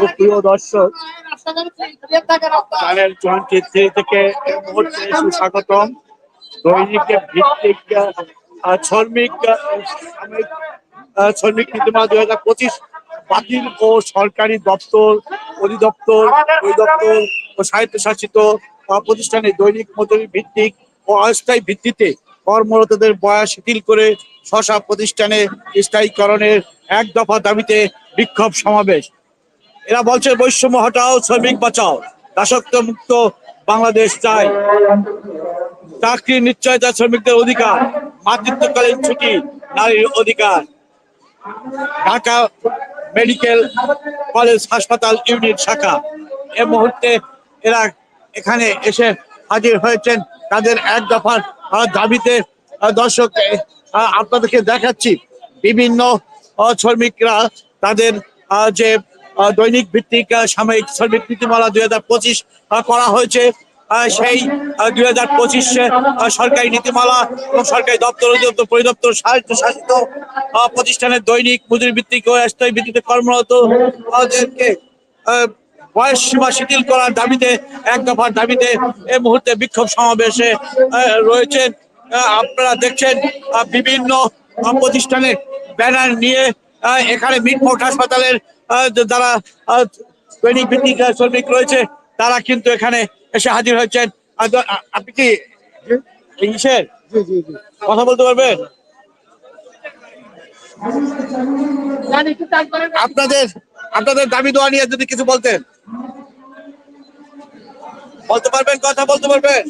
সুপ্রিয় দর্শক থেকে সুস্বাগতম। দৈনিক ভিত্তিক শ্রমিক শ্রমিক দুই হাজার পঁচিশ বাতিল ও সরকারি দপ্তর, অধিদপ্তর অধিদপ্তর ও স্বায়ত্তশাসিত প্রতিষ্ঠানে দৈনিক মজুরি ভিত্তিক ও অস্থায়ী ভিত্তিতে কর্মরতদের বয়স শিথিল করে শশা প্রতিষ্ঠানে স্থায়ীকরণের এক দফা দাবিতে বিক্ষোভ সমাবেশ। এরা বলছে বৈষম্য হটাও, শ্রমিক বাঁচাও। দাসত্ব মুক্ত বাংলাদেশ চাই। চাকরির নিশ্চয়তা শ্রমিকদের অধিকার, মাতৃত্বকালীন ছুটি নারীর অধিকার। ঢাকা মেডিকেল কলেজ হাসপাতাল ইউনিট শাখা। এ মুহূর্তে এরা এখানে এসে হাজির হয়েছেন। তাদের এক দফার দাবিতে দর্শক আপনাদেরকে দেখাচ্ছি। বিভিন্ন শ্রমিকরা তাদের যে দৈনিক ভিত্তিক সাময়িক শ্রমিক নীতিমালা দুই হাজার পঁচিশ করা হয়েছে। সেই দুই হাজার পঁচিশে সরকারি নীতিমালা এবং সরকারি দপ্তর অধিদপ্তর পরিদপ্তর সাহিত্য শাসিত আহ, প্রতিষ্ঠানের দৈনিক মজুরি ভিত্তিক ও স্থায়ী ভিত্তিতে কর্মরত বয়স সীমা শিথিল করার দাবিতে এক দফার দাবিতে এই মুহূর্তে বিক্ষোভ সমাবেশে আহ, আপনারা দেখছেন বিভিন্ন আহ, প্রতিষ্ঠানের ব্যানার নিয়ে এখানে মিটফোর্ট হাসপাতালের যারা দৈনিক ভিত্তিক শ্রমিক রয়েছে, তারা কিন্তু এখানে এসে হাজির হয়েছেন। আপনি কি ইংলিশের? কথা বলতে পারবেন? আপনাদের আপনাদের দাবি দেওয়া নিয়ে যদি কিছু বলতেন। বলতে পারবেন, কথা বলতে পারবেন?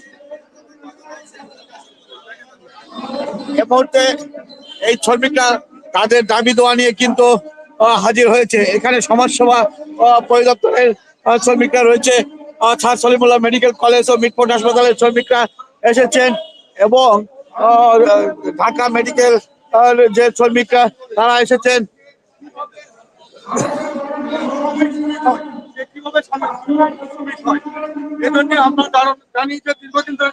এ মুহূর্তে এই শ্রমিকরা তাদের দাবি দোয়া নিয়ে কিন্তু হাজির হয়েছে এখানে সমাজসেবা পরিদপ্তরের শ্রমিকরা রয়েছে স্যার সলিমুল্লাহ মেডিকেল কলেজ ও মিটফোর্ট হাসপাতালের শ্রমিকরা এসেছেন এবং ঢাকা মেডিকেল যে শ্রমিকরা, তারা এসেছেন দীর্ঘদিন ধরে।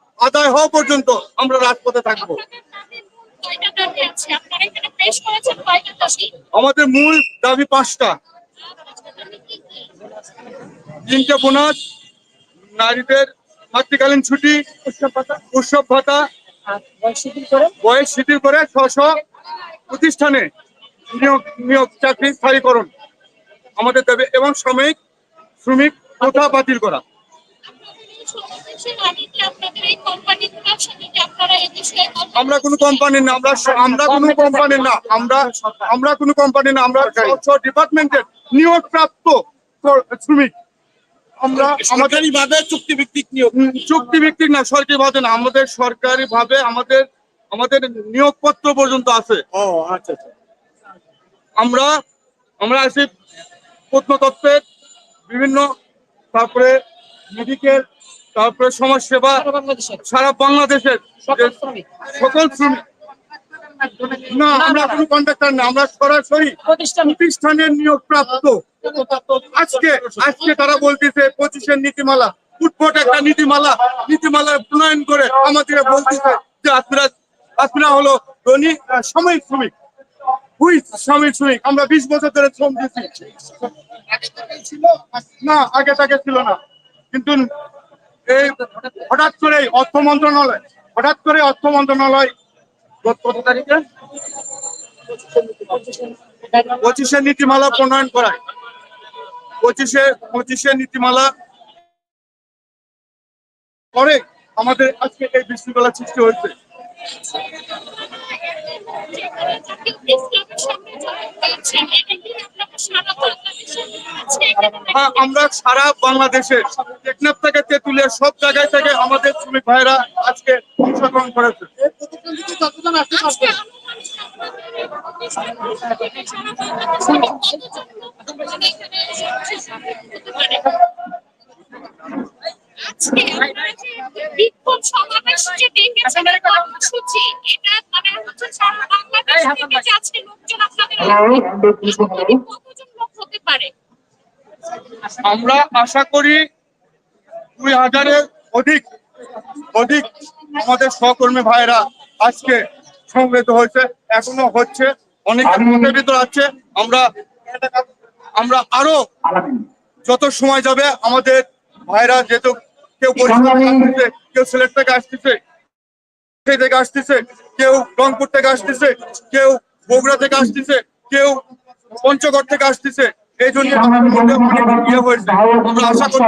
আদায় হওয়া পর্যন্ত আমরা রাজপথে থাকব। আমাদের মূল দাবি পাঁচটা? তিনটে বোনাস, নারীদের মাতৃকালীন ছুটি, উৎসব ভাতা, বয়স শিথিল করে স্ব প্রতিষ্ঠানে নিয়োগ নিয়োগ, চাকরি স্থায়ীকরণ। আমাদের দেবে, এবং শ্রমিক শ্রমিক কোঠা বাতিল করা। আমরা কোনো? কোম্পানির না আমরা আমরা কোনো কোম্পানির না আমরা আমরা কোনো কোম্পানির না আমরা ডিপার্টমেন্টের নিয়োগ প্রাপ্ত শ্রমিক। আমরা আমাদের সরকারি ভাবে চুক্তি ভিত্তিক নিয়োগ। চুক্তি ভিত্তিক না সরকারি ভাবে না আমাদের সরকারি ভাবে আমাদের আমাদের নিয়োগপত্র পর্যন্ত আছে। ও আচ্ছা আচ্ছা। আমরা আমরা আছি প্রত্নতত্ত্বের বিভিন্ন তারপরে মেডিকেল তারপরে সমাজসেবা সারা বাংলাদেশের। সকল শ্রমিক। না আমরা কোনো কন্ট্রাক্টর না আমরা সরাসরি প্রতিষ্ঠানের নিয়োগ প্রাপ্ত আজকে আজকে তারা বলতেছে পঁচিশের নীতিমালা। উদ্ভট একটা নীতিমালা নীতিমালা প্রণয়ন করে আমাদের বলতেছে যে আপনারা আপনারা হলো ধনী সাময়িক শ্রমিক। হুই সাময়িক শ্রমিক। আমরা বিশ বছর ধরে শ্রম দিচ্ছি। না আগে তাকে ছিল না। কিন্তু এই হঠাৎ করে অর্থ মন্ত্রণালয়, হঠাৎ করে অর্থ মন্ত্রণালয় কত তারিখে? পঁচিশে নীতিমালা প্রণয়ন করায়। পঁচিশে পঁচিশে নীতিমালা করে আমাদের আজকে এই বিশৃঙ্খলা সৃষ্টি হয়েছে। ইসলামের আমরা সারা বাংলাদেশে টেকনাফ থেকে তেঁতুলিয়া সব জায়গায় থেকে আমাদের শ্রমিক ভাইরা আজকে অংশগ্রহণ করেছে। আজকে আপনারা যে বিক্ষোভ সমাবেশ যে ডেকেছেন কর্মসূচি এটা মানে হচ্ছে সারা বাংলাদেশ থেকে আজকে লোকজন আপনাদের আনুমানিক কতজন লোক হতে পারে? আমরা আশা করি দুই হাজারের অধিক অধিক আমাদের সহকর্মী ভাইরা আজকে সমবেত হয়েছে, এখনও হচ্ছে, অনেক ভিতর আছে। আমরা আমরা আরও যত সময় যাবে, আমাদের ভাইরা যেহেতু কেউ বরিশাল আসতেছে, কেউ সিলেট থেকে আসতেছে, সেই থেকে আসতেছে, কেউ রংপুর থেকে আসতেছে, কেউ বগুড়া থেকে আসতেছে, কেউ পঞ্চগড় থেকে আসতেছে এই জন্য ইয়ে হয়েছে। আমরা আশা করি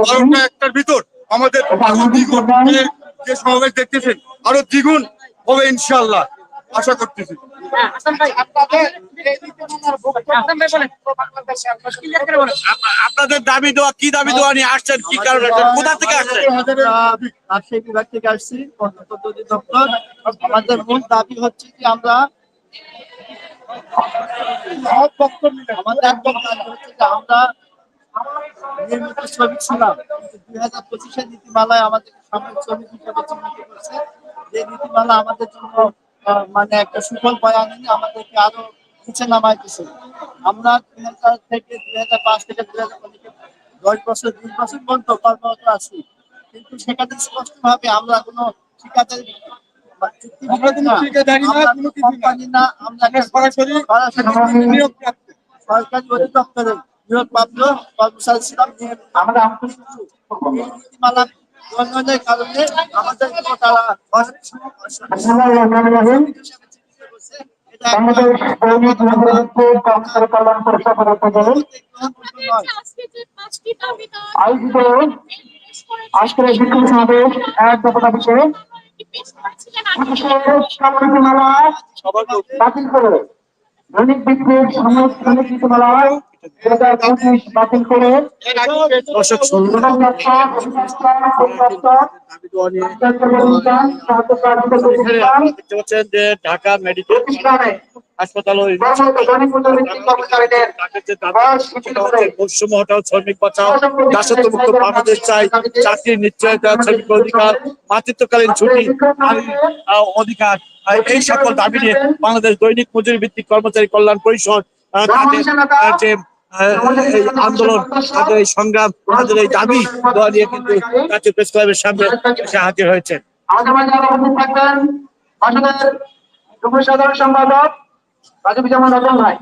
বারোটা একটার ভিতর আমাদের দ্বিগুণ যে- সমাবেশ দেখতেছেন আরও দ্বিগুণ হবে ইনশাল্লাহ আশা করতেছি। আপনাদের দাবি দেওয়া কি দাবি দেওয়া নিয়ে আসছেন কি কারণে কোথা থেকে আসছেন? রাজশাহী বিভাগ থেকে আসছি অধিদপ্তর। আমাদের মূল দাবি হচ্ছে কি আমরা আমরা দুই হাজার যে নীতিমালা আমাদের জন্য মানে একটা সুফল আমাদেরকে আরও নিচে আমরা দুই হাজার থেকে দুই হাজার পাঁচ থেকে দুই হাজার দশ বছর দুই বছর পর্যন্ত কর্মরত আছি। কিন্তু সেখানে স্পষ্ট ভাবে আমরা কোনো ঠিকাদারি আমরা কোনো ঠিকাদারি না, কোনো কিছু না। আমরা সরাসরি। সরকারি অধিদপ্তরে নিয়োগপ্রাপ্ত কর্মচারী ছিলাম নীতিমালা কারণে আমাদের তারা কল্যাণ আয়োজিত আজকের বিক্ষোভ সমাবেশ এক দফা বিষয়ে বাতিল করে। দৈনিক সাময়িক শ্রমিক ঢাকা মেডিকেল হাসপাতাল শ্রমিক বাঁচাও দাসত্ব মুক্ত বাংলাদেশ চাই চাকরির নিশ্চয়তা শ্রমিক অধিকার মাতৃত্বকালীন ছুটি অধিকার এই সকল দাবি নিয়ে বাংলাদেশ দৈনিক মজুরি ভিত্তিক কর্মচারী কল্যাণ পরিষদ তাদের যে আন্দোলন তাদের এই সংগ্রাম তাদের এই দাবি দেওয়া নিয়ে কিন্তু জাতীয় প্রেস ক্লাবের সামনে এসে হাজির হয়েছে। আমাদের মাঝে আরও উপস্থিত থাকবেন সাধারণ সম্পাদক রাজু বিজামান রতন ভাই।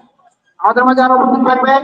আমাদের মাঝে আরও উপস্থিত থাকবেন।